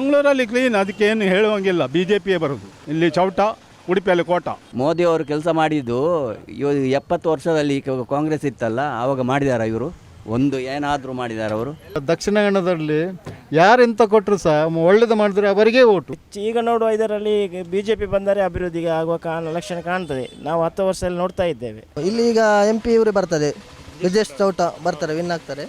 ಮಂಗಳೂರಲ್ಲಿ ಕ್ಲೀನ್ ಅದಕ್ಕೆ ಏನು ಹೇಳುವಂಗಿಲ್ಲ. ಬಿ ಜೆ ಪಿಯೇ ಬರೋದು. ಇಲ್ಲಿ ಚೌಟ ಉಡುಪಿಯಲ್ಲಿ ಕೋಟ. ಮೋದಿ ಅವರು ಕೆಲಸ ಮಾಡಿದ್ದು ಇವ ಎಪ್ಪತ್ತು ವರ್ಷದಲ್ಲಿ ಕಾಂಗ್ರೆಸ್ ಇತ್ತಲ್ಲ ಆವಾಗ ಮಾಡಿದ್ದಾರೆ ಇವರು? ಒಂದು ಏನಾದರೂ ಮಾಡಿದ್ದಾರೆ ಅವರು? ದಕ್ಷಿಣ ಕನ್ನಡದಲ್ಲಿ ಯಾರು ಯಾರೆಂತ ಕೊಟ್ಟರು ಸಹ ಒಳ್ಳೇದು ಮಾಡಿದ್ರೆ ಅವರಿಗೆ ಓಟು. ಈಗ ನೋಡುವ ಇದರಲ್ಲಿ ಬಿ ಜೆ ಪಿ ಬಂದರೆ ಅಭಿವೃದ್ಧಿಗೆ ಆಗುವ ಕಾರಣ ಲಕ್ಷಣ ಕಾಣ್ತದೆ. ನಾವು ಹತ್ತು ವರ್ಷದಲ್ಲಿ ನೋಡ್ತಾ ಇದ್ದೇವೆ. ಇಲ್ಲಿ ಈಗ ಎಂ ಪಿ ಇವರು ಬರ್ತದೆ. ಬ್ರಿಜೇಶ್ ಚೌಟ ಬರ್ತಾರೆ ವಿನ್ ಆಗ್ತಾರೆ.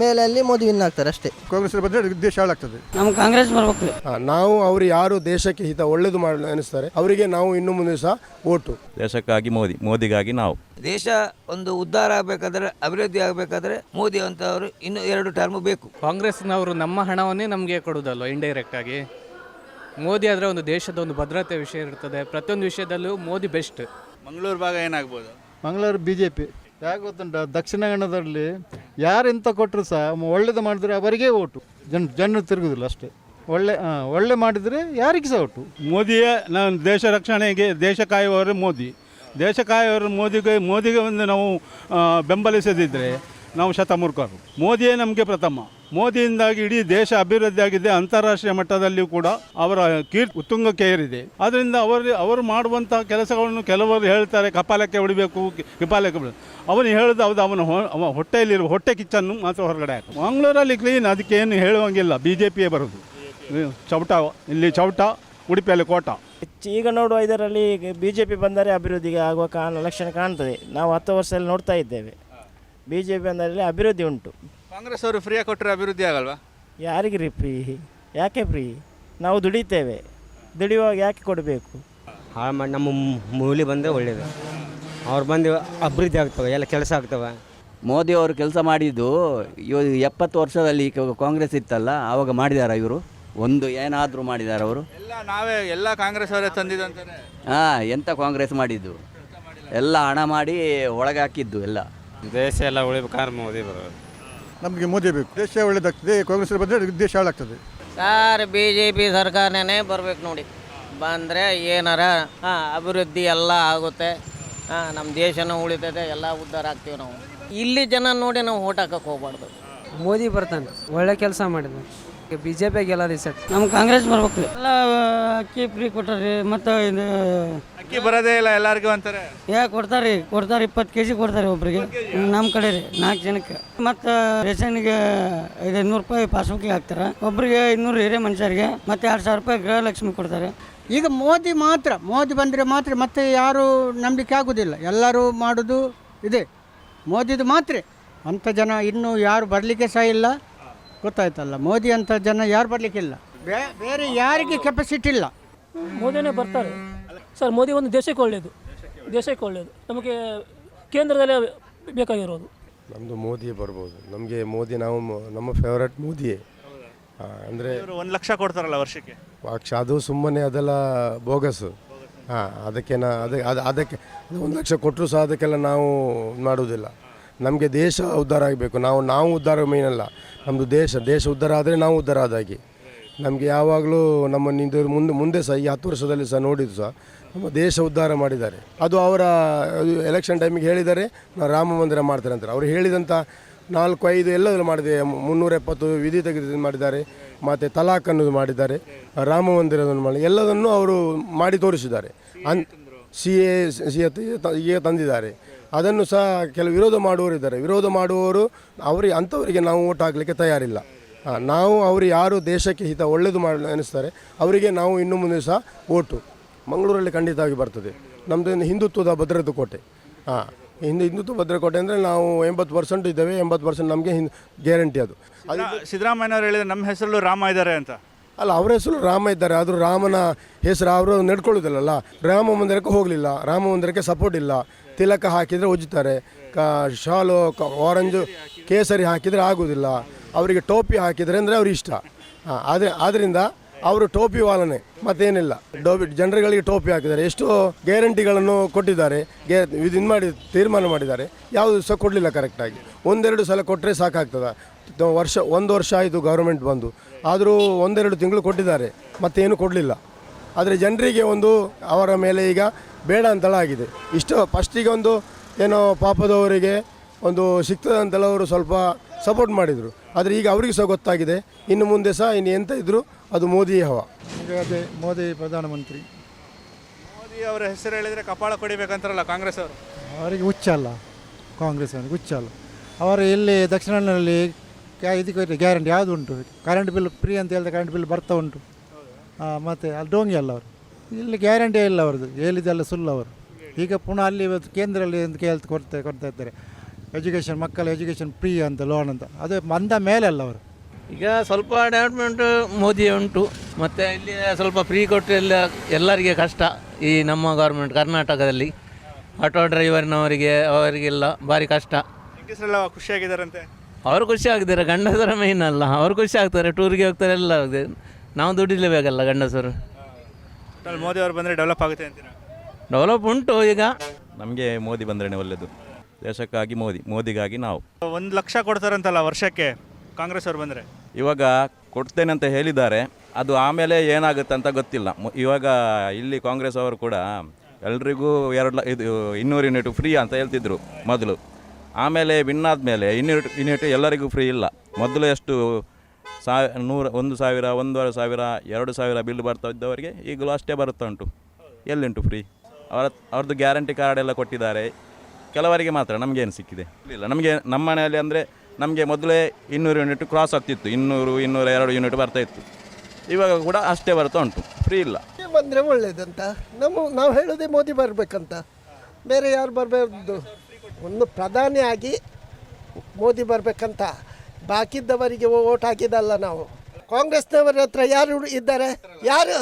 ಮೇಲೆ ಅಲ್ಲಿ ಮೋದಿ ವಿನ್ ಆಗ್ತಾರೆ ಅಷ್ಟೇ. ಕಾಂಗ್ರೆಸ್ ಬಂದ್ರೆ ದೇಶ ಹಾಳಾಗ್ತದೆ. ನಮ್ಮ ಕಾಂಗ್ರೆಸ್ ಬರ್ಬೇಕು. ನಾವು ಅವರು ಯಾರು ದೇಶಕ್ಕೆ ಹಿತ ಒಳ್ಳೇದು ಮಾಡಲು ಅನಿಸ್ತಾರೆ ಅವರಿಗೆ ನಾವು ಇನ್ನು ಮುಂದೆ ಸಹ ಓಟು. ದೇಶಕ್ಕಾಗಿ ಮೋದಿ ಮೋದಿಗಾಗಿ ನಾವು. ದೇಶ ಒಂದು ಉದ್ಧಾರ ಆಗಬೇಕಾದ್ರೆ ಅಭಿವೃದ್ಧಿ ಆಗಬೇಕಾದ್ರೆ ಮೋದಿ ಅಂತವರು ಇನ್ನು ಎರಡು ಟರ್ಮ್ ಬೇಕು. ಕಾಂಗ್ರೆಸ್ನವರು ನಮ್ಮ ಹಣವನ್ನೇ ನಮಗೆ ಕೊಡುವುದಲ್ವ ಇಂಡೈರೆಕ್ಟ್ ಆಗಿ? ಮೋದಿ ಆದರೆ ಒಂದು ದೇಶದ ಒಂದು ಭದ್ರತೆ ವಿಷಯ ಇರ್ತದೆ. ಪ್ರತಿಯೊಂದು ವಿಷಯದಲ್ಲೂ ಮೋದಿ ಬೆಸ್ಟ್ ಮಂಗಳೂರು ಭಾಗ ಏನಾಗ್ಬೋದು? ಮಂಗಳೂರು ಬಿ ಜೆ ಪಿ ಯಾಕೆ ಗೊತ್ತುಂಟ? ದಕ್ಷಿಣ ಕನ್ನಡದಲ್ಲಿ ಯಾರೆಂತ ಕೊಟ್ಟರು ಸಹ ಒಳ್ಳೇದು ಮಾಡಿದ್ರೆ ಅವರಿಗೆ ಓಟು. ಜನ, ಜನರು ತಿರುಗುದಿಲ್ಲ ಅಷ್ಟೇ. ಒಳ್ಳೆ ಒಳ್ಳೆ ಮಾಡಿದರೆ ಯಾರಿಗೆ ಸಹ ಓಟು. ಮೋದಿಯ, ನಾನು ದೇಶ ರಕ್ಷಣೆಗೆ, ದೇಶ ಕಾಯುವವರು ಮೋದಿ. ದೇಶ ಕಾಯುವವರು ಮೋದಿಗೆ ಮೋದಿಗೆ ಒಂದು ನಾವು ಬೆಂಬಲಿಸದಿದ್ದರೆ ನಾವು ಶತಮೂರ್ಖರು. ಮೋದಿಯೇ ನಮಗೆ ಪ್ರಥಮ. ಮೋದಿಯಿಂದಾಗಿ ಇಡೀ ದೇಶ ಅಭಿವೃದ್ಧಿ ಆಗಿದೆ, ಅಂತಾರಾಷ್ಟ್ರೀಯ ಮಟ್ಟದಲ್ಲಿಯೂ ಕೂಡ ಅವರ ಕೀರ್ತಿ ಉತ್ತುಂಗಕ್ಕೆ ಏರಿದೆ. ಆದ್ದರಿಂದ ಅವರು ಅವರು ಮಾಡುವಂಥ ಕೆಲಸಗಳನ್ನು ಕೆಲವರು ಹೇಳ್ತಾರೆ, ಕಪಾಲಕ್ಕೆ ಹೊಡಿಬೇಕು, ಕಿಪಾಲಕ್ಕೆ ಅವನು ಹೇಳೋದು ಹೌದು, ಅವನ ಹೊಟ್ಟೆಯಲ್ಲಿರುವ, ಹೊಟ್ಟೆ ಕಿಚ್ಚನ್ನು ಮಾತ್ರ ಹೊರಗಡೆ ಹಾಕಿ ಮಂಗಳೂರಲ್ಲಿ ಕ್ಲೀನ್ ಅದಕ್ಕೆ ಏನು ಹೇಳುವಂಗಿಲ್ಲ. ಬಿ ಜೆ ಪಿಯೇ ಬರೋದು. ಚೌಟ, ಇಲ್ಲಿ ಚೌಟ, ಉಡುಪಿಯಲ್ಲಿ ಕೋಟ. ಈಗ ನೋಡುವ ಇದರಲ್ಲಿ ಬಿ ಜೆ ಪಿ ಬಂದರೆ ಅಭಿವೃದ್ಧಿಗೆ ಆಗುವ ಕಾರಣ, ಲಕ್ಷಣ ಕಾಣ್ತದೆ. ನಾವು ಹತ್ತು ವರ್ಷದಲ್ಲಿ ನೋಡ್ತಾ ಇದ್ದೇವೆ. ಬಿ ಜೆ ಪಿ ಬಂದಲ್ಲಿ ಅಭಿವೃದ್ಧಿ ಉಂಟು. ಕಾಂಗ್ರೆಸ್ ಅವರು ಫ್ರೀಯಾಗಿ ಕೊಟ್ಟರೆ ಅಭಿವೃದ್ಧಿ ಆಗಲ್ವಾ? ಯಾರಿಗೆ ರೀ ಫ್ರೀ ಯಾಕೆ ಫ್ರೀ ನಾವು ದುಡಿತೇವೆ. ದುಡಿಯುವಾಗ ಯಾಕೆ ಕೊಡಬೇಕು? ಹಾಳು ಮಾಡಿ ನಮ್ಮ ಮೂಲಿ ಬಂದರೆ ಒಳ್ಳೇದು. ಅವ್ರು ಬಂದು ಅಭಿವೃದ್ಧಿ ಆಗ್ತವೆ ಎಲ್ಲ ಕೆಲಸ ಆಗ್ತವೆ. ಮೋದಿ ಅವರು ಕೆಲಸ ಮಾಡಿದ್ದು ಇವ ಎಪ್ಪತ್ತು ವರ್ಷದಲ್ಲಿ ಕಾಂಗ್ರೆಸ್ ಇತ್ತಲ್ಲ ಆವಾಗ ಮಾಡಿದಾರ ಇವರು? ಒಂದು ಏನಾದರೂ ಮಾಡಿದಾರ ಅವರು? ಎಲ್ಲ ನಾವೇ ಎಲ್ಲ ಕಾಂಗ್ರೆಸ್ ಅವರೇ ತಂದಿದಂತಾನೆ. ಹಾಂ ಎಂತ ಕಾಂಗ್ರೆಸ್ ಮಾಡಿದ್ದು? ಎಲ್ಲ ಹಣ ಮಾಡಿ ಒಳಗೆ ಹಾಕಿದ್ದು ಎಲ್ಲ. ದೇಶ ಎಲ್ಲ ಉಳಿಬೇಕಾದ್ರೆ ಮೋದಿ ಬರೋದು. ನಮಗೆ ಮೋದಿ ಬೇಕು. ದೇಶ ಒಳ್ಳೇದಾಗ್ತದೆ ಕಾಂಗ್ರೆಸ್ ಬಂದರೆ ದೇಶ ಹಾಳಾಗ್ತದೆ. ಸರ್ ಬಿ ಜೆ ಪಿ ಸರ್ಕಾರನೇ ಬರ್ಬೇಕು ನೋಡಿ. ಬಂದರೆ ಏನಾರ ಹಾಂ ಅಭಿವೃದ್ಧಿ ಎಲ್ಲ ಆಗುತ್ತೆ. ಹಾಂ ನಮ್ಮ ದೇಶನೂ ಉಳಿತದೆ ಎಲ್ಲ ಉದ್ಧಾರ ಆಗ್ತೀವಿ ನಾವು. ಇಲ್ಲಿ ಜನ ನೋಡಿ ನಾವು ಓಟ್ ಹಾಕಕ್ಕೆ ಹೋಗ್ಬಾರ್ದು. ಮೋದಿ ಬರ್ತಾನೆ. ಒಳ್ಳೆ ಕೆಲಸ ಮಾಡಿದ ಬಿ ಜೆ ಪಿ ಗೆಲ್ಲೋದು ಸರ್ ನಮ್ಮ ಕಾಂಗ್ರೆಸ್ ಬರ್ಬೇಕು. ಎಲ್ಲ ಅಕ್ಕಿ ಫ್ರೀ ಕೊಟ್ಟಾರಿ ಮತ್ತು ಇದು ಅಕ್ಕಿ ಬರೋದೇ ಇಲ್ಲ ಎಲ್ಲರಿಗೂ ಅಂತಾರೆ. ಏ ಕೊಡ್ತಾರೆ ಕೊಡ್ತಾರೆ ಇಪ್ಪತ್ತು ಕೆ ಜಿ ಕೊಡ್ತಾರೆ ಒಬ್ಬರಿಗೆ ನಮ್ಮ ಕಡೆ ರೀ ನಾಲ್ಕು ಜನಕ್ಕೆ. ಮತ್ತು ರೇಷನ್ಗೆ ಐದು ಐನೂರು ರೂಪಾಯಿ ಪಾಸ್ಬುಕ್ಗೆ ಹಾಕ್ತಾರೆ. ಒಬ್ಬರಿಗೆ ಇನ್ನೂರು ಹಿರಿಯ ಮನುಷ್ಯರಿಗೆ ಮತ್ತು ಎರಡು ಸಾವಿರ ರೂಪಾಯಿ ಗೃಹಲಕ್ಷ್ಮಿ ಕೊಡ್ತಾರೆ. ಈಗ ಮೋದಿ ಮಾತ್ರ ಮೋದಿ ಬಂದರೆ ಮಾತ್ರ ಮತ್ತೆ ಯಾರು ನಂಬಿಕೆ ಆಗೋದಿಲ್ಲ. ಎಲ್ಲರೂ ಮಾಡೋದು ಇದೆ. ಮೋದಿದು ಮಾತ್ರ. ಅಂಥ ಜನ ಇನ್ನೂ ಯಾರು ಬರಲಿಕ್ಕೆ ಸಹ ಇಲ್ಲ. ಗೊತ್ತಾಯ್ತಲ್ಲ ಮೋದಿ ಅಂತ ಜನ ಯಾರು ಬರಲಿಕ್ಕಿಲ್ಲ? ಬೇರೆ ಯಾರಿಗೆ ಕೆಪಾಸಿಟಿ ಇಲ್ಲ. ಮೋದಿನೇ ಬರ್ತಾರೆ. ಸರ್ ಮೋದಿ ಒಂದು ದೇಶಕ್ಕೆ ಒಳ್ಳೆಯದು ದೇಶಕ್ಕೆ ಒಳ್ಳೆಯದು ನಮಗೆ ಕೇಂದ್ರದಲ್ಲೇ ಬೇಕಾಗಿರೋದು. ನಮ್ಮದು ಮೋದಿ ಬರ್ಬೋದು. ನಮಗೆ ಮೋದಿ ನಾವು ಮ- ನಮ್ಮ ಫೇವ್ರೇಟ್ ಮೋದಿಯೇ. ಅಂದರೆ ಒಂದು ಲಕ್ಷ ಕೊಡ್ತಾರಲ್ಲ ವರ್ಷಕ್ಕೆ? ಪಕ್ಷ ಅದು ಸುಮ್ಮನೆ ಅದೆಲ್ಲ ಬೋಗಸ್ಸು ಹಾಂ ಅದಕ್ಕೆ ನಾ ಅದಕ್ಕೆ ಅದು ಅದಕ್ಕೆ ಒಂದು ಲಕ್ಷ ಕೊಟ್ಟರು ಸಹ ಅದಕ್ಕೆಲ್ಲ ನಾವು ಮಾಡೋದಿಲ್ಲ ಮಾಡುವುದಿಲ್ಲ. ನಮಗೆ ದೇಶ ಉದ್ಧಾರ ಆಗಬೇಕು. ನಾವು ನಾವು ಉದ್ಧಾರ ಮೇನಲ್ಲ ನಮ್ಮದು ದೇಶ ದೇಶ ಉದ್ಧಾರ ಆದರೆ ನಾವು ಉದ್ಧಾರ ಆದಾಗಿ ನಮಗೆ ಯಾವಾಗಲೂ ನಮ್ಮ ನಿಂದು ಮುಂದೆ ಮುಂದೆ ಸಹ ಈ ಹತ್ತು ವರ್ಷದಲ್ಲಿ ಸಹ ನೋಡಿದ್ದು ಸಹ ನಮ್ಮ ದೇಶ ಉದ್ಧಾರ ಮಾಡಿದ್ದಾರೆ. ಅದು ಅವರ ಎಲೆಕ್ಷನ್ ಟೈಮಿಗೆ ಹೇಳಿದ್ದಾರೆ, ನಾವು ರಾಮ ಮಂದಿರ ಮಾಡ್ತಾರೆ ಅಂತಾರೆ. ಅವರು ಹೇಳಿದಂಥ ನಾಲ್ಕು, ಐದು ಎಲ್ಲದನ್ನು ಮಾಡಿದೆ. ಮುನ್ನೂರ ಎಪ್ಪತ್ತು ವಿಧಿ ತೆಗೆದು ಮಾಡಿದ್ದಾರೆ. ಮತ್ತು ತಲಾಖ್ ಅನ್ನೋದು ಮಾಡಿದ್ದಾರೆ. ರಾಮ ಮಂದಿರವನ್ನು ಮಾಡಿ, ಎಲ್ಲದನ್ನು ಅವರು ಮಾಡಿ ತೋರಿಸಿದ್ದಾರೆ. ಅನ್ ಸಿ ಎ ಸಿ ಎ ತಂದಿದ್ದಾರೆ. ಅದನ್ನು ಸಹ ಕೆಲವು ವಿರೋಧ ಮಾಡುವವರು ಇದ್ದಾರೆ. ವಿರೋಧ ಮಾಡುವವರು ಅವರಿಗೆ ಅಂಥವರಿಗೆ ನಾವು ಓಟ್ ಹಾಕಲಿಕ್ಕೆ ತಯಾರಿಲ್ಲ. ನಾವು ಅವರು ಯಾರು ದೇಶಕ್ಕೆ ಹಿತ ಒಳ್ಳೆಯದು ಮಾಡಿ ಅನಿಸ್ತಾರೆ ಅವರಿಗೆ ನಾವು ಇನ್ನು ಮುಂದೆ ಸಹ ಓಟು. ಮಂಗಳೂರಲ್ಲಿ ಖಂಡಿತವಾಗಿ ಬರ್ತದೆ. ನಮ್ಮದು ಹಿಂದುತ್ವದ ಭದ್ರತೆ ಕೋಟೆ. ಹಾಂ ಹಿಂದೂ ಹಿಂದುತ್ವ ಭದ್ರಕೋಟೆ ಅಂದರೆ ನಾವು ಎಂಬತ್ತು ಪರ್ಸೆಂಟ್ ಇದ್ದೇವೆ ಎಂಬತ್ತು ಪರ್ಸೆಂಟ್ ನಮಗೆ ಹಿಂದ್ ಗ್ಯಾರಂಟಿ ಅದು. ಅದು ಸಿದ್ದರಾಮಯ್ಯನವರು ಹೇಳಿದರೆ ನಮ್ಮ ಹೆಸರಲ್ಲೂ ರಾಮ ಇದ್ದಾರೆ ಅಂತ. ಅಲ್ಲ ಅವರ ಹೆಸರು ರಾಮ ಇದ್ದಾರೆ ಆದರೂ ರಾಮನ ಹೆಸರು ಅವರು ನಡ್ಕೊಳ್ಳೋದಿಲ್ಲಲ್ಲ ರಾಮ ಮಂದಿರಕ್ಕೆ ಹೋಗಲಿಲ್ಲ ರಾಮ ಮಂದಿರಕ್ಕೆ ಸಪೋರ್ಟ್ ಇಲ್ಲ. ತಿಲಕ ಹಾಕಿದರೆ ಉಜ್ಜುತ್ತಾರೆ ಕ ಶಾಲು, ಕ ಆರೆಂಜು ಕೇಸರಿ ಹಾಕಿದರೆ ಆಗೋದಿಲ್ಲ. ಅವರಿಗೆ ಟೋಪಿ ಹಾಕಿದರೆ ಅಂದರೆ ಅವ್ರಿಗೆ ಇಷ್ಟ. ಆದರೆ ಆದ್ದರಿಂದ ಅವರು ಟೋಪಿ ವಾಲನೆ, ಮತ್ತೇನಿಲ್ಲ. ಡೋಬಿ ಜನರುಗಳಿಗೆ ಟೋಪಿ ಹಾಕಿದ್ದಾರೆ. ಎಷ್ಟು ಗ್ಯಾರಂಟಿಗಳನ್ನು ಕೊಟ್ಟಿದ್ದಾರೆ. ಗ್ಯಾ ಇದು ಮಾಡಿ, ತೀರ್ಮಾನ ಮಾಡಿದ್ದಾರೆ. ಯಾವುದು ಸಹ ಕೊಡಲಿಲ್ಲ ಕರೆಕ್ಟಾಗಿ ಒಂದೆರಡು ಸಲ ಕೊಟ್ಟರೆ ಸಾಕಾಗ್ತದೆ. ವರ್ಷ, ಒಂದು ವರ್ಷ ಆಯಿತು ಗೌರ್ಮೆಂಟ್ ಬಂದು. ಆದರೂ ಒಂದೆರಡು ತಿಂಗಳು ಕೊಟ್ಟಿದ್ದಾರೆ. ಮತ್ತೇನು ಕೊಡಲಿಲ್ಲ. ಆದರೆ ಜನರಿಗೆ ಒಂದು ಅವರ ಮೇಲೆ ಈಗ ಬೇಡ ಅಂತಲ್ಲ ಆಗಿದೆ ಇಷ್ಟು ಫಸ್ಟಿಗೆ ಒಂದು ಏನೋ ಪಾಪದವರಿಗೆ ಒಂದು ಸಿಗ್ತದೆ ಅಂತೆಲ್ಲ ಅವರು ಸ್ವಲ್ಪ ಸಪೋರ್ಟ್ ಮಾಡಿದರು. ಆದರೆ ಈಗ ಅವರಿಗೆ ಸಹ ಗೊತ್ತಾಗಿದೆ. ಇನ್ನು ಮುಂದೆ ಸಹ ಇನ್ನು ಎಂತ ಇದ್ದರೂ ಅದು ಮೋದಿ ಹವ. ಈಗ ಅದೇ ಮೋದಿ ಪ್ರಧಾನಮಂತ್ರಿ. ಮೋದಿ ಅವರ ಹೆಸರು ಹೇಳಿದರೆ ಕಪಾಳ ಕೊಡಿಬೇಕಂತಾರಲ್ಲ ಕಾಂಗ್ರೆಸ್ ಅವರು? ಅವರಿಗೆ ಹುಚ್ಚಲ್ಲ ಕಾಂಗ್ರೆಸ್ ಅವರಿಗೆ ಹುಚ್ಚಲ್ಲ ಅವರು ಇಲ್ಲಿ ದಕ್ಷಿಣದಲ್ಲಿ ಇದಕ್ಕೆ ಗ್ಯಾರಂಟಿ ಯಾವುದು ಉಂಟು? ಕರೆಂಟ್ ಬಿಲ್ ಫ್ರೀ ಅಂತ ಹೇಳಿದ್ರೆ ಕರೆಂಟ್ ಬಿಲ್ ಬರ್ತಾ ಉಂಟು. ಮತ್ತು ಅಲ್ಲಿ ಡೋಂಗಿ ಅಲ್ಲ ಅವರು. ಇಲ್ಲಿ ಗ್ಯಾರಂಟಿ ಇಲ್ಲ ಅವ್ರದ್ದು ಹೇಳಿದ್ದೆಲ್ಲ ಸುಳ್ಳು ಅವರು. ಈಗ ಪುನಃ ಅಲ್ಲಿ ಇವತ್ತು ಕೇಂದ್ರದಲ್ಲಿ ಅಂತ ಕೇಳ್ತಾ ಕೊಡ್ತಾ ಕೊಡ್ತಾ ಇದ್ದಾರೆ. ಎಜುಕೇಷನ್ ಮಕ್ಕಳ ಎಜುಕೇಷನ್ ಫ್ರೀ ಅಂತ ಲೋನ್ ಅಂತ. ಅದು ಬಂದ ಮೇಲೆ ಅಲ್ಲ ಅವರು. ಈಗ ಸ್ವಲ್ಪ ಡೆವಲಪ್ಮೆಂಟ್ ಮೋದಿ ಉಂಟು ಮತ್ತು ಇಲ್ಲಿ ಸ್ವಲ್ಪ ಫ್ರೀ ಕೊಟ್ಟು ಎಲ್ಲ ಎಲ್ಲರಿಗೆ ಕಷ್ಟ ಈ ನಮ್ಮ ಗೌರ್ಮೆಂಟ್ ಕರ್ನಾಟಕದಲ್ಲಿ. ಆಟೋ ಡ್ರೈವರ್ನವರಿಗೆ ಅವರಿಗೆಲ್ಲ ಭಾರಿ ಕಷ್ಟ. ಖುಷಿಯಾಗಿದ್ದಾರಂತೆ? ಅವರು ಖುಷಿ ಆಗ್ತಾರೆ ಗಂಡಸರ ಮೇನ್ ಅಲ್ಲ. ಅವರು ಖುಷಿ ಆಗ್ತಾರೆ ಟೂರಿಗೆ ಹೋಗ್ತಾರೆ ಎಲ್ಲ ಆಗಿದೆ ನಾವು ದುಡಿಲೇಬೇಕಲ್ಲ ಗಂಡಸರು. ಮೋದಿ ಅವರು ಬಂದರೆ ಡೆವಲಪ್ ಆಗುತ್ತೆ ಅಂತೀರಾ? ಡೆವಲಪ್ ಉಂಟು ಈಗ. ನಮಗೆ ಮೋದಿ ಬಂದ್ರೇ ಒಳ್ಳೆಯದು ದೇಶಕ್ಕಾಗಿ ಮೋದಿ ಮೋದಿಗಾಗಿ ನಾವು. ಒಂದು ಲಕ್ಷ ಕೊಡ್ತಾರಂತಲ್ಲ ವರ್ಷಕ್ಕೆ ಕಾಂಗ್ರೆಸ್ ಅವ್ರು ಬಂದರೆ? ಇವಾಗ ಕೊಡ್ತೇನೆ ಅಂತ ಹೇಳಿದ್ದಾರೆ. ಅದು ಆಮೇಲೆ ಏನಾಗುತ್ತೆ ಅಂತ ಗೊತ್ತಿಲ್ಲ. ಮೊ- ಇವಾಗ ಇಲ್ಲಿ ಕಾಂಗ್ರೆಸ್ ಅವರು ಕೂಡ ಎಲ್ರಿಗೂ ಎರಡು ಲ ಇದು ಇನ್ನೂರು ಯೂನಿಟ್ ಫ್ರೀ ಅಂತ ಹೇಳ್ತಿದ್ರು ಮೊದಲು. ಆಮೇಲೆ ವಿನ್ ಆದಮೇಲೆ ಇನ್ನೂರು ಯೂನಿಟ್ ಎಲ್ಲರಿಗೂ ಫ್ರೀ ಇಲ್ಲ. ಮೊದಲು ಎಷ್ಟು ಸಾವಿ ನೂರ ಒಂದು ಸಾವಿರ, ಒಂದೂವರೆ ಸಾವಿರ, ಎರಡು ಸಾವಿರ ಬಿಲ್ ಬರ್ತಾ ಇದ್ದವರಿಗೆ ಈಗಲೂ ಅಷ್ಟೇ ಬರುತ್ತಾ ಉಂಟು ಎಲ್ಲಿಂಟು ಫ್ರೀ ಅವರ, ಅವ್ರದ್ದು ಗ್ಯಾರಂಟಿ ಕಾರ್ಡ್ ಎಲ್ಲ ಕೊಟ್ಟಿದ್ದಾರೆ. ಕೆಲವರಿಗೆ ಮಾತ್ರ ನಮಗೇನು ಸಿಕ್ಕಿದೆ? ಇಲ್ಲ, ನಮಗೆ, ನಮ್ಮ ಮನೆಯಲ್ಲಿ ಅಂದರೆ ನಮಗೆ ಮೊದಲೇ ಇನ್ನೂರು ಯೂನಿಟ್ ಕ್ರಾಸ್ ಆಗ್ತಿತ್ತು. ಇನ್ನೂರು, ಇನ್ನೂರ ಎರಡು ಯೂನಿಟ್ ಬರ್ತಾ ಇತ್ತು. ಇವಾಗ ಕೂಡ ಅಷ್ಟೇ ಬರ್ತಾ ಉಂಟು. ಫ್ರೀ ಇಲ್ಲ. ಬಂದರೆ ಒಳ್ಳೇದಂತ. ನಮ್ಮ, ನಾವು ಹೇಳೋದೇ ಮೋದಿ ಬರಬೇಕಂತ. ಬೇರೆ ಯಾರು ಬರಬಾರ್ದು? ಒಂದು ಪ್ರಧಾನಿಯಾಗಿ ಮೋದಿ ಬರಬೇಕಂತ. ಬಾಕಿದ್ದವರಿಗೆ ಓಟ್ ಹಾಕಿದಲ್ಲ ನಾವು. ಕಾಂಗ್ರೆಸ್ನವರ ಹತ್ರ ಯಾರು ಇದ್ದಾರೆ? ಯಾರು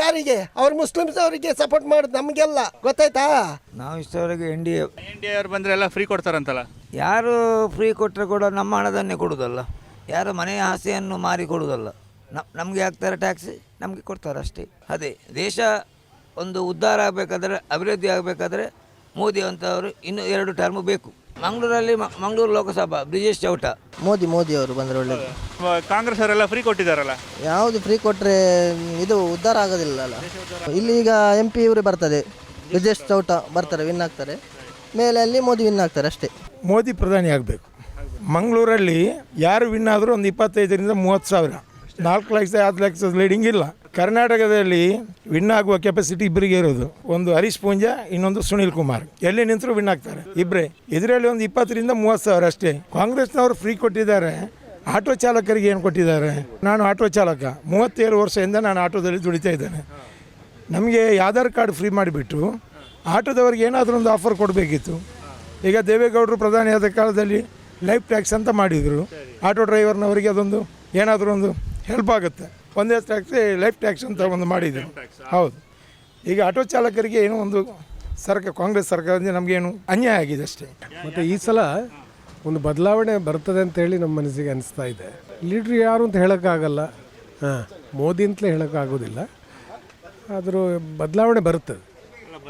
ಯಾರಿಗೆ? ಅವ್ರು ಮುಸ್ಲಿಮ್ಸ್ ಅವರಿಗೆ ಸಪೋರ್ಟ್ ಮಾಡೋದು ನಮಗೆಲ್ಲ. ಗೊತ್ತಾಯ್ತಾ? ನಾವು ಇಷ್ಟವರೆಗೆ N D A N D ಅವ್ರು ಬಂದರೆ ಎಲ್ಲ ಫ್ರೀ ಕೊಡ್ತಾರಂತಲ್ಲ? ಯಾರು ಫ್ರೀ ಕೊಟ್ಟರೆ ಕೂಡ ನಮ್ಮ ಹಣದನ್ನೇ ಕೊಡುವುದಲ್ಲ ಯಾರು ಮನೆಯ ಆಸೆಯನ್ನು ಮಾರಿ ಕೊಡುವುದಲ್ಲ ನಮಗೆ ಹಾಕ್ತಾರೆ ಟ್ಯಾಕ್ಸ್ ನಮಗೆ ಕೊಡ್ತಾರೆ ಅಷ್ಟೇ. ಅದೇ ದೇಶ ಒಂದು ಉದ್ಧಾರ ಆಗಬೇಕಾದ್ರೆ ಅಭಿವೃದ್ಧಿ ಆಗಬೇಕಾದ್ರೆ ಮೋದಿ ಅಂತವರು ಇನ್ನು ಎರಡು ಟರ್ಮ್ ಬೇಕು. ಮಂಗಳೂರಲ್ಲಿ ಮಂಗಳೂರು ಲೋಕಸಭಾ ಬ್ರಿಜೇಶ್ ಚೌಟ. ಮೋದಿ ಮೋದಿ ಅವರು ಬಂದರೆ ಒಳ್ಳೆಯದು ಕಾಂಗ್ರೆಸ್ ಅವರೆಲ್ಲ ಫ್ರೀ ಕೊಟ್ಟಿದ್ದಾರಲ್ಲ? ಯಾವುದು ಫ್ರೀ ಕೊಟ್ಟರೆ ಇದು ಉದ್ಧಾರ ಆಗೋದಿಲ್ಲ ಅಲ್ಲ. ಇಲ್ಲಿ ಈಗ ಎಂ ಪಿ ಇವರು ಬರ್ತದೆ. ಬ್ರಿಜೇಶ್ ಚೌಟ ಬರ್ತಾರೆ ವಿನ್ ಆಗ್ತಾರೆ. ಮೇಲೆ ಅಲ್ಲಿ ಮೋದಿ ವಿನ್ ಆಗ್ತಾರೆ ಅಷ್ಟೇ. ಮೋದಿ ಪ್ರಧಾನಿ ಆಗಬೇಕು. ಮಂಗಳೂರಲ್ಲಿ ಯಾರು ವಿನ್ ಆದರೂ ಒಂದು ಇಪ್ಪತ್ತೈದರಿಂದ ಮೂವತ್ತು ಸಾವಿರ. ನಾಲ್ಕು ಲಕ್ಷ ಹತ್ತು ಲಕ್ಷದ ಲೀಡಿಂಗ್ ಇಲ್ಲ. ಕರ್ನಾಟಕದಲ್ಲಿ ವಿನ್ ಆಗುವ ಕೆಪಾಸಿಟಿ ಇಬ್ಬರಿಗೆ ಇರೋದು. ಒಂದು ಹರೀಶ್ ಪೂಂಜಾ, ಇನ್ನೊಂದು ಸುನಿಲ್ ಕುಮಾರ್. ಎಲ್ಲಿ ನಿಂತರೂ ವಿನ್ ಆಗ್ತಾರೆ? ಇಬ್ಬರೇ ಇದರಲ್ಲಿ ಒಂದು ಇಪ್ಪತ್ತರಿಂದ ಮೂವತ್ತು ಸಾವಿರ ಅಷ್ಟೇ. ಕಾಂಗ್ರೆಸ್ನವರು ಫ್ರೀ ಕೊಟ್ಟಿದ್ದಾರೆ. ಆಟೋ ಚಾಲಕರಿಗೆ ಏನು ಕೊಟ್ಟಿದ್ದಾರೆ? ನಾನು ಆಟೋ ಚಾಲಕ. ಮೂವತ್ತೇಳು ವರ್ಷದಿಂದ ನಾನು ಆಟೋದಲ್ಲಿ ದುಡಿತಾ ಇದ್ದೇನೆ. ನಮಗೆ ಆಧಾರ್ ಕಾರ್ಡ್ ಫ್ರೀ ಮಾಡಿಬಿಟ್ಟು ಆಟೋದವ್ರಿಗೆ ಏನಾದರೂ ಒಂದು ಆಫರ್ ಕೊಡಬೇಕಿತ್ತು. ಈಗ ದೇವೇಗೌಡರು ಪ್ರಧಾನಿಯಾದ ಕಾಲದಲ್ಲಿ ಲೈಫ್ ಟ್ಯಾಕ್ಸ್ ಅಂತ ಮಾಡಿದರು. ಆಟೋ ಡ್ರೈವರ್ನವರಿಗೆ ಅದೊಂದು ಏನಾದರೂ ಒಂದು ಹೆಲ್ಪ್ ಆಗುತ್ತೆ. ಒಂದೇ ಟ್ಯಾಕ್ಸ್ ಲೈಫ್ ಟ್ಯಾಕ್ಸ್ ಅಂತ ಒಂದು ಮಾಡಿದರು. ಹೌದು. ಈಗ ಆಟೋ ಚಾಲಕರಿಗೆ ಏನೋ ಒಂದು ಸರ್ಕಾರ ಕಾಂಗ್ರೆಸ್ ಸರ್ಕಾರದಿಂದ ನಮಗೇನು ಅನ್ಯಾಯ ಆಗಿದೆ ಅಷ್ಟೇ. ಮತ್ತು ಈ ಸಲ ಒಂದು ಬದಲಾವಣೆ ಬರ್ತದೆ ಅಂತೇಳಿ ನಮ್ಮ ಮನಸ್ಸಿಗೆ ಅನಿಸ್ತಾ ಇದೆ. ಲೀಡ್ರ್ ಯಾರು ಅಂತ ಹೇಳೋಕ್ಕಾಗಲ್ಲ. ಹಾಂ ಮೋದಿ ಅಂತಲೇ ಹೇಳೋಕ್ಕಾಗೋದಿಲ್ಲ. ಆದರೂ ಬದಲಾವಣೆ ಬರುತ್ತೆ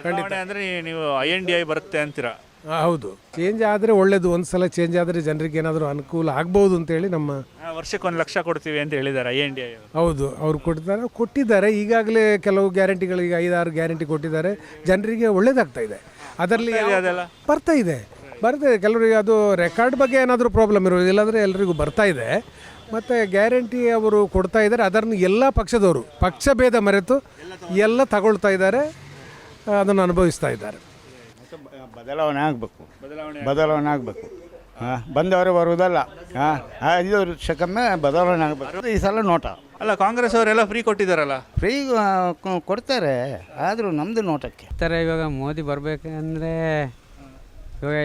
ಖಂಡಿತ. ಅಂದರೆ ನೀವು ಐ ಎನ್ ಡಿ ಐ ಬರುತ್ತೆ ಅಂತೀರಾ? ಹೌದು. ಚೇಂಜ್ ಆದರೆ ಒಳ್ಳೇದು ಒಂದು ಸಲ ಚೇಂಜ್ ಆದರೆ ಜನರಿಗೆ ಏನಾದರೂ ಅನುಕೂಲ ಆಗ್ಬೋದು ಅಂತೇಳಿ ನಮ್ಮ ವರ್ಷಕ್ಕೆ ಒಂದು ಲಕ್ಷ ಕೊಡ್ತೀವಿ ಅಂತ ಹೇಳಿದ್ದಾರೆ ಐ ಎನ್ ಡಿ ಹೌದು ಅವ್ರು ಕೊಡ್ತಾರೆ. ಕೊಟ್ಟಿದ್ದಾರೆ ಈಗಾಗಲೇ ಕೆಲವು ಗ್ಯಾರಂಟಿಗಳಿಗೆ ಐದಾರು ಗ್ಯಾರಂಟಿ ಕೊಟ್ಟಿದ್ದಾರೆ. ಜನರಿಗೆ ಒಳ್ಳೇದಾಗ್ತಾ ಇದೆ. ಅದರಲ್ಲಿ ಅದೆಲ್ಲ? ಬರ್ತಾ ಇದೆ. ಬರ್ತಾ ಇದೆ. ಕೆಲವರಿಗೆ ಅದು ರೆಕಾರ್ಡ್ ಬಗ್ಗೆ ಏನಾದರೂ ಪ್ರಾಬ್ಲಮ್ ಇರೋದು ಇಲ್ಲಾಂದರೆ ಎಲ್ರಿಗೂ ಬರ್ತಾ ಇದೆ. ಮತ್ತು ಗ್ಯಾರಂಟಿ ಅವರು ಕೊಡ್ತಾ ಇದ್ದಾರೆ. ಅದನ್ನು ಎಲ್ಲ ಪಕ್ಷದವರು ಪಕ್ಷ ಭೇದ ಮರೆತು ಎಲ್ಲ ತಗೊಳ್ತಾ ಇದ್ದಾರೆ. ಅದನ್ನು ಅನುಭವಿಸ್ತಾ ಇದ್ದಾರೆ. ಬದಲಾವಣೆ ಆಗಬೇಕು. ಬದಲಾವಣೆ ಆಗಬೇಕು. ಹಾಂ ಬಂದವರು ಬರುವುದಲ್ಲ. ಹಾಂ ಐದು ವರ್ಷಕ್ಕೊಮ್ಮೆ ಬದಲಾವಣೆ ಆಗಬೇಕು. ಈ ಸಲ ನೋಟ. ಅಲ್ಲ ಕಾಂಗ್ರೆಸ್ ಅವರೆಲ್ಲ ಫ್ರೀ ಕೊಟ್ಟಿದ್ದಾರಲ್ಲ? ಫ್ರೀ ಕೊಡ್ತಾರೆ. ಆದರೂ ನಮ್ಮದು ನೋಟಕ್ಕೆ. ಥರ ಇವಾಗ ಮೋದಿ ಬರಬೇಕಂದ್ರೆ ಇವಾಗ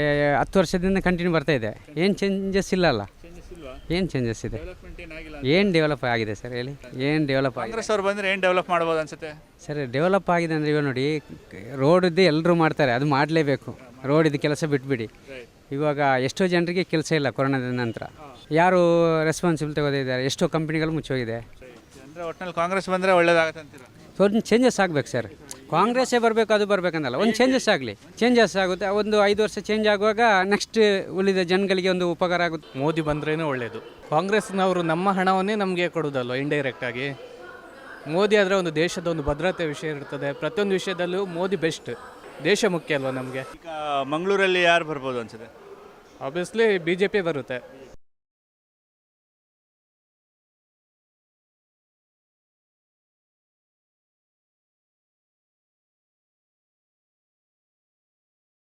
ಹತ್ತು ವರ್ಷದಿಂದ ಕಂಟಿನ್ಯೂ ಬರ್ತಾ ಇದೆ. ಏನು ಚೇಂಜಸ್ ಇಲ್ಲ ಅಲ್ಲ ಏನು ಚೇಂಜಸ್ ಇದೆ? ಏನು ಡೆವಲಪ್ ಆಗಿದೆ ಸರ್ ಹೇಳಿ? ಏನು ಡೆವಲಪ್ ಆಗಿದೆ? ಕಾಂಗ್ರೆಸ್ ಅವ್ರು ಬಂದರೆ ಏನು ಡೆವಲಪ್ ಮಾಡ್ಬೋದು ಅನ್ಸುತ್ತೆ? ಸರ್ ಡೆವಲಪ್ ಆಗಿದೆ ಅಂದರೆ ಇವಾಗ ನೋಡಿ ರೋಡಿದ್ದು ಎಲ್ಲರೂ ಮಾಡ್ತಾರೆ ಅದು ಮಾಡಲೇಬೇಕು. ರೋಡಿದ್ದು ಕೆಲಸ ಬಿಟ್ಬಿಡಿ. ಇವಾಗ ಎಷ್ಟೋ ಜನರಿಗೆ ಕೆಲಸ ಇಲ್ಲ ಕೊರೋನಾದ ನಂತರ. ಯಾರು ರೆಸ್ಪಾನ್ಸಿಬಲ್ ತಗೋದಿದ್ದಾರೆ ಎಷ್ಟೋ ಕಂಪ್ನಿಗಳು ಮುಚ್ಚೋಗಿದೆ. ಅಂದರೆ ಒಟ್ಟಿನಲ್ಲಿ ಕಾಂಗ್ರೆಸ್ ಬಂದರೆ ಒಳ್ಳೇದಾಗುತ್ತೆ ಅಂತೀರಾ? ಸೊ ಚೇಂಜಸ್ ಆಗಬೇಕು ಸರ್. ಕಾಂಗ್ರೆಸ್ಸೇ ಬರಬೇಕು ಅದು ಬರಬೇಕಂದಲ್ಲ. ಒಂದು ಚೇಂಜಸ್ ಆಗಲಿ. ಚೇಂಜಸ್ ಆಗುತ್ತೆ. ಒಂದು ಐದು ವರ್ಷ ಚೇಂಜ್ ಆಗುವಾಗ ನೆಕ್ಸ್ಟ್ ಉಳಿದ ಜನಗಳಿಗೆ ಒಂದು ಉಪಕಾರ ಆಗುತ್ತೆ. ಮೋದಿ ಬಂದ್ರೇ ಒಳ್ಳೆಯದು ಕಾಂಗ್ರೆಸ್ನವರು ನಮ್ಮ ಹಣವನ್ನೇ ನಮಗೆ ಕೊಡೋದಲ್ವ ಇಂಡೈರೆಕ್ಟಾಗಿ ಮೋದಿ ಆದರೆ ಒಂದು ದೇಶದ ಒಂದು ಭದ್ರತೆ ವಿಷಯ ಇರ್ತದೆ. ಪ್ರತಿಯೊಂದು ವಿಷಯದಲ್ಲೂ ಮೋದಿ ಬೆಸ್ಟ್ ದೇಶ ಮುಖ್ಯ ಅಲ್ವಾ ನಮಗೆ? ಈಗ ಮಂಗಳೂರಲ್ಲಿ ಯಾರು ಬರ್ಬೋದು ಅನ್ಸುತ್ತೆ? ಆಬ್ವಿಯಸ್ಲಿ ಬಿ ಜೆ ಪಿ ಬರುತ್ತೆ.